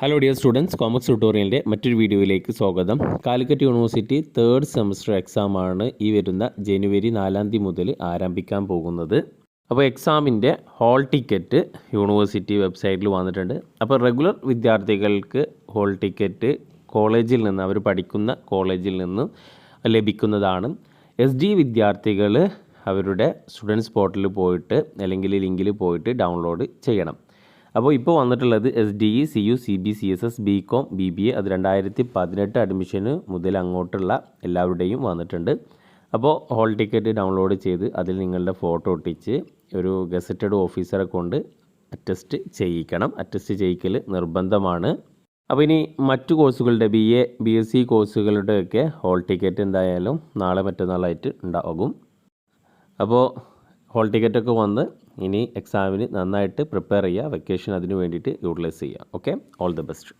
Hello dear students commerce ട്യൂട്ടോറിയലിന്റെ മറ്റൊരു വീഡിയോയിലേക്ക് സ്വാഗതം. കാലിക്കറ്റ് യൂണിവേഴ്സിറ്റി തേർഡ് സെമസ്റ്റർ എക്സാമാണ് ഈ വരുന്ന ജനുവരി നാലാം തീയതി മുതൽ ആരംഭിക്കാൻ പോകുന്നത്. അപ്പോൾ എക്സാമിന്റെ ഹോൾ ടിക്കറ്റ് യൂണിവേഴ്സിറ്റി വെബ്സൈറ്റിൽ വന്നിട്ടുണ്ട്. അപ്പോൾ റെഗുലർ വിദ്യാർത്ഥികൾക്ക് ഹോൾ ടിക്കറ്റ് കോളേജിൽ നിന്ന് അവർ പഠിക്കുന്ന കോളേജിൽ നിന്ന് ലഭിക്കുന്നതാണ്. എസ് ഡി വിദ്യാർത്ഥികൾ അവരുടെ സ്റ്റുഡൻസ് പോർട്ടലിൽ പോയിട്ട് അല്ലെങ്കിൽ ലിങ്കിൽ പോയിട്ട് ഡൗൺലോഡ് ചെയ്യണം. അപ്പോൾ ഇപ്പോൾ വന്നിട്ടുള്ളത് S D E C U C B C S S B com B B A അത് രണ്ടായിരത്തി പതിനെട്ട് അഡ്മിഷന് മുതൽ അങ്ങോട്ടുള്ള എല്ലാവരുടെയും വന്നിട്ടുണ്ട്. അപ്പോൾ ഹോൾ ടിക്കറ്റ് ഡൗൺലോഡ് ചെയ്ത് അതിൽ നിങ്ങളുടെ ഫോട്ടോ ഒട്ടിച്ച് ഒരു ഗസറ്റഡ് ഓഫീസറെ കൊണ്ട് അറ്റസ്റ്റ് ചെയ്യിക്കണം. അറ്റസ്റ്റ് ചെയ്യിക്കൽ നിർബന്ധമാണ്. അപ്പോൾ ഇനി മറ്റു കോഴ്സുകളുടെ B A B S C കോഴ്സുകളുടെയൊക്കെ hall ticket എന്തായാലും നാളെ മറ്റന്നാളായിട്ട് ഉണ്ടാകും. അപ്പോൾ ഹോൾ ടിക്കറ്റൊക്കെ വന്ന് ഇനി എക്സാമിന് നന്നായിട്ട് പ്രിപ്പയർ ചെയ്യുക വെക്കേഷൻ അതിന് വേണ്ടിയിട്ട് യൂട്ടിലൈസ് ചെയ്യുക. Okay all the best